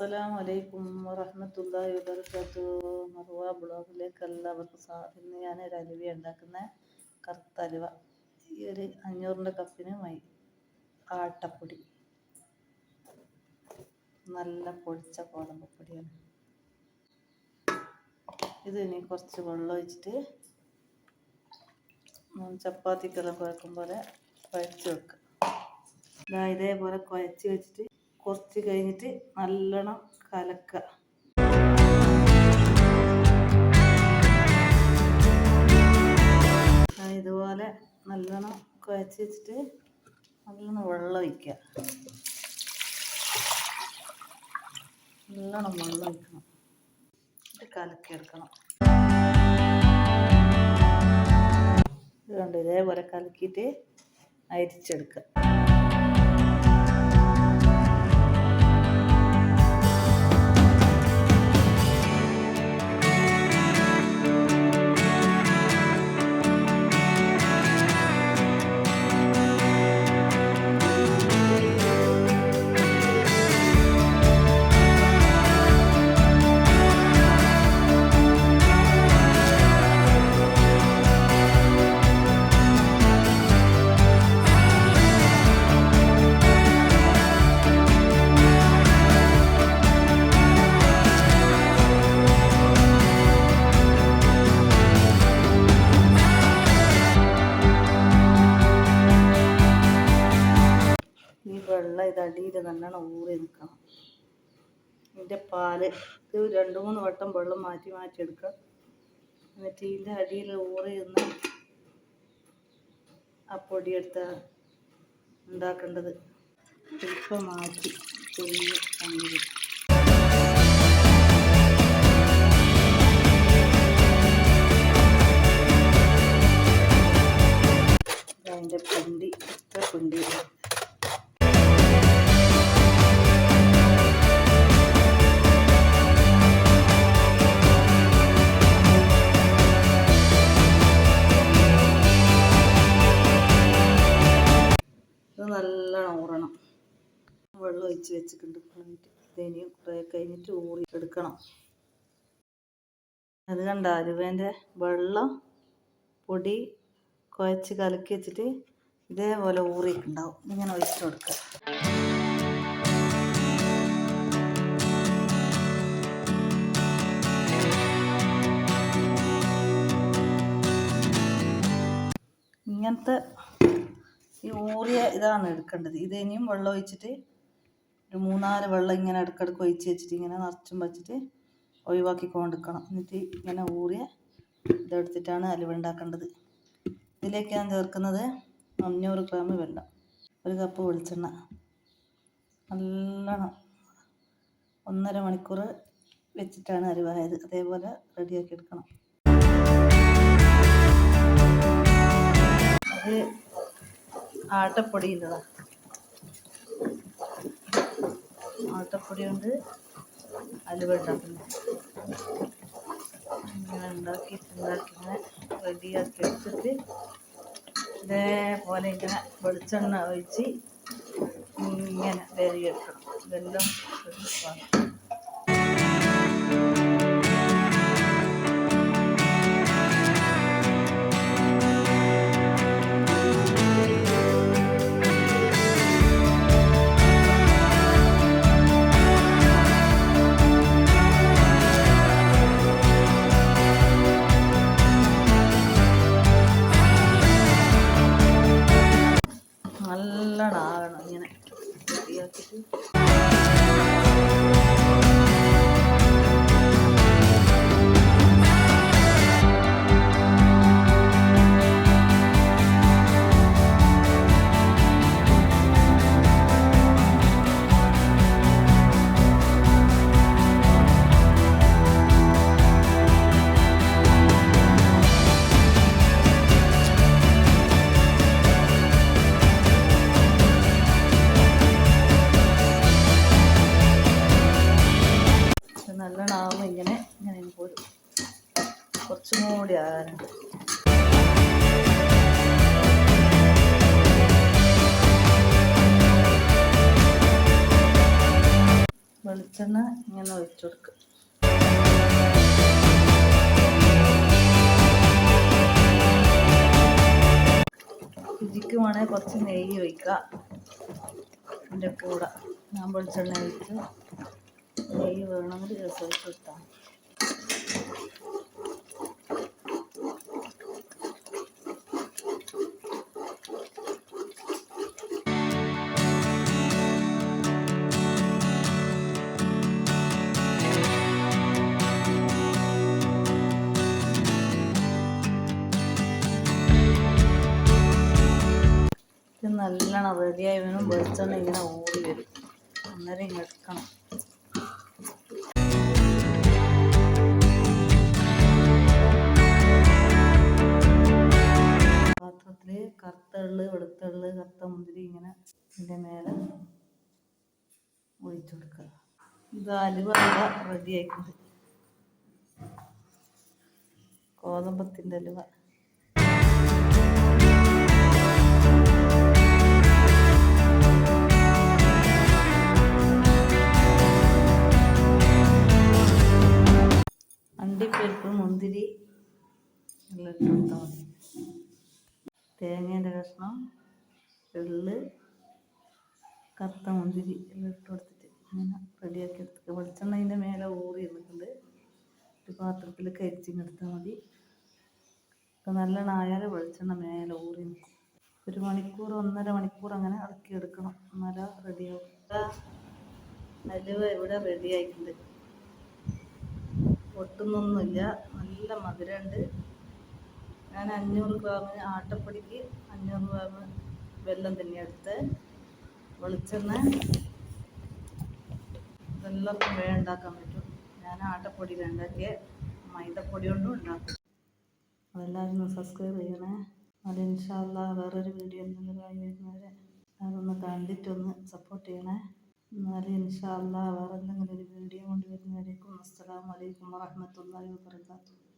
അസ്സലാമു അലൈക്കും വറഹ്മത്തുള്ളാഹി വബർക്കാത്തു മറുവ ബ്ലോഗിലേക്ക് എല്ലാവർക്കും സ്വാഗതം ഇന്ന് ഞാൻ ഒരു അലുവ ഉണ്ടാക്കുന്ന കറുത്ത അലുവ ഈ ഒരു അഞ്ഞൂറിന്റെ കപ്പിന് മൈ ആട്ടപ്പൊടി. നല്ല പൊടിച്ച ഗോതമ്പ് പൊടിയാണ്. ഇത് ഇനി കുറച്ച് വെള്ളം ഒഴിച്ചിട്ട് ചപ്പാത്തിക്കെല്ലാം കുഴക്കും പോലെ കുഴച്ച് വെക്കുക ഇതാ ഇതേപോലെ കുഴച്ച് വെച്ചിട്ട് കുറച്ച് കഴിഞ്ഞിട്ട് നല്ലോണം കലക്കുക ഇതുപോലെ നല്ലോണം കുഴച്ച് വെച്ചിട്ട് നല്ലോണം വെള്ളം ഒഴിക്കുക നല്ലോണം വെള്ളം ഒഴിക്കണം. കലക്കി എടുക്കണം. ഇതുകൊണ്ട് ഇതേപോലെ കലക്കിയിട്ട് അരിച്ചെടുക്കുക ഇത് അടിയിൽ നല്ലോണം ഊറി നിൽക്കണം ഇതിന്റെ പാൽ ഇത് രണ്ട് മൂന്ന് വട്ടം വെള്ളം മാറ്റി മാറ്റി എടുക്കുക. എന്നിട്ട് ഇതിന്റെ അടിയിൽ ഊറി നിന്ന് ആ പൊടിയെടുത്ത ഉണ്ടാക്കേണ്ടത്. ഇപ്പം മാറ്റി ചെറിയ വെള്ളം ഒഴിച്ച് വെച്ചിട്ടുണ്ട്. ഇതിനി കുറേ കഴിഞ്ഞിട്ട് ഊറി എടുക്കണം. അത് കണ്ട അരുവേന്റെ വെള്ളം പൊടി കുഴച്ച് കലക്കി വെച്ചിട്ട് ഇതേപോലെ ഊറിയിട്ടുണ്ടാവും. ഇങ്ങനെ ഒഴിച്ച് കൊടുക്കുക. ഇങ്ങനത്തെ ഈ ഊറിയ ഇതാണ് എടുക്കേണ്ടത്. ഇത് ഇനിയും വെള്ളം ഒഴിച്ചിട്ട് ഒരു മൂന്നാൽ വെള്ളം ഇങ്ങനെ ഇടയ്ക്കിടയ്ക്ക് ഒഴിച്ച് വെച്ചിട്ട് ഇങ്ങനെ നിറച്ചും വച്ചിട്ട് ഒഴിവാക്കി കൊണ്ടിരിക്കണം എന്നിട്ട് ഇങ്ങനെ ഊറിയ ഇതെടുത്തിട്ടാണ് അലുവ ഉണ്ടാക്കേണ്ടത്. ഇതിലേക്ക് ഞാൻ ചേർക്കുന്നത് അഞ്ഞൂറ് ഗ്രാം വെള്ളം ഒരു കപ്പ് വെളിച്ചെണ്ണ നല്ലോണം ഒന്നര മണിക്കൂർ വെച്ചിട്ടാണ് അരിവായത് അതേപോലെ റെഡിയാക്കി എടുക്കണം. അത് ആട്ടപ്പൊടിയുള്ളതാണ് ആട്ടപ്പൊടി കൊണ്ട് അലുവ ഉണ്ടാക്കുന്നത് ഇങ്ങനെ ഉണ്ടാക്കി റെഡിയാക്കി എടുത്തിട്ട് ഇതേപോലെ ഇങ്ങനെ വെളിച്ചെണ്ണ ഒഴിച്ച് ഇങ്ങനെ വേരിയെടുക്കണം ഇതെല്ലാം നല്ലോണം ആകണം ഇങ്ങനെ. ആകാനുണ്ട് വെളിച്ചെണ്ണ ഇങ്ങനെ ഒഴിച്ചു കൊടുക്കുക. രുചിക്ക് വേണേൽ കുറച്ച് നെയ്യ് ഒഴിക്കുക. എന്റെ കൂടെ ഞാൻ വെളിച്ചെണ്ണ ഒഴിച്ച് നെയ്യ് വേണമെങ്കിൽ രസം ഒഴിച്ച് കൊടുത്താൽ നല്ലോണം റെഡിയായി വേണം വെളിച്ചെണ്ണ ഇങ്ങനെ ഓടി വരും. അന്നേരം ഇങ്ങനെ എടുക്കണം. പാത്രത്തിൽ കറുത്തള്ള് വെളുത്തള്ള് കറുത്ത മുന്തിരി ഇങ്ങനെ ഇതിന്റെ മേലെ ഒഴിച്ചു കൊടുക്കുക. ഇത് അലുവ റെഡി കോതമ്പത്തിന്റെ അലുവ. മുന്തിരി എല്ലാം തേങ്ങേന്റെ കഷ്ണം എള്ള് കറുത്ത മുന്തിരി എല്ലാം ഇട്ട് കൊടുത്തിട്ട് ഇങ്ങനെ റെഡിയാക്കി എടുത്തിട്ട് വെളിച്ചെണ്ണ അതിന്റെ മേലെ ഊറി ഇരുന്നിട്ടുണ്ട് ഒരു പാത്രത്തിൽ കരിച്ചിങ്ങെടുത്താൽ മതി. ഇപ്പം നല്ലോണം ആയാൽ വെളിച്ചെണ്ണ മേലെ ഊറി നിൽക്കും. ഒരു മണിക്കൂർ ഒന്നര മണിക്കൂർ അങ്ങനെ ഇളക്കി എടുക്കണം. എന്നാലേ റെഡിയാവും അലുവ ഇവിടെ റെഡി പൊട്ടുന്നൊന്നുമില്ല. നല്ല മധുരമുണ്ട്. ഞാൻ അഞ്ഞൂറ് ഗ്രാമിന് ആട്ടപ്പൊടിക്ക് അഞ്ഞൂറ് ഗ്രാം വെള്ളം തന്നെ എടുത്ത് വെളിച്ചെണ്ണ ഇതെല്ലാവർക്കും വേഗം ഉണ്ടാക്കാൻ പറ്റും. ഞാൻ ആട്ടപ്പൊടി ഉണ്ടാക്കിയ മൈദപ്പൊടി കൊണ്ടും ഉണ്ടാക്കും. അതെല്ലാവരും സബ്സ്ക്രൈബ് ചെയ്യണേ. അത് ഇൻഷാല്ല വേറൊരു വീഡിയോ എന്തെങ്കിലും ആയി വരുന്നവരെ. അതൊന്ന് കണ്ടിട്ടൊന്ന് സപ്പോർട്ട് ചെയ്യണേ. എന്നാലും ഇൻഷാല്ല വേറെ എന്തെങ്കിലും ഒരു വീഡിയോ കൊണ്ടുവരുന്നതായിരിക്കും അസ്സലാമലൈക്കും വറഹ്മത്തുള്ളാഹി വബറകാതുഹു.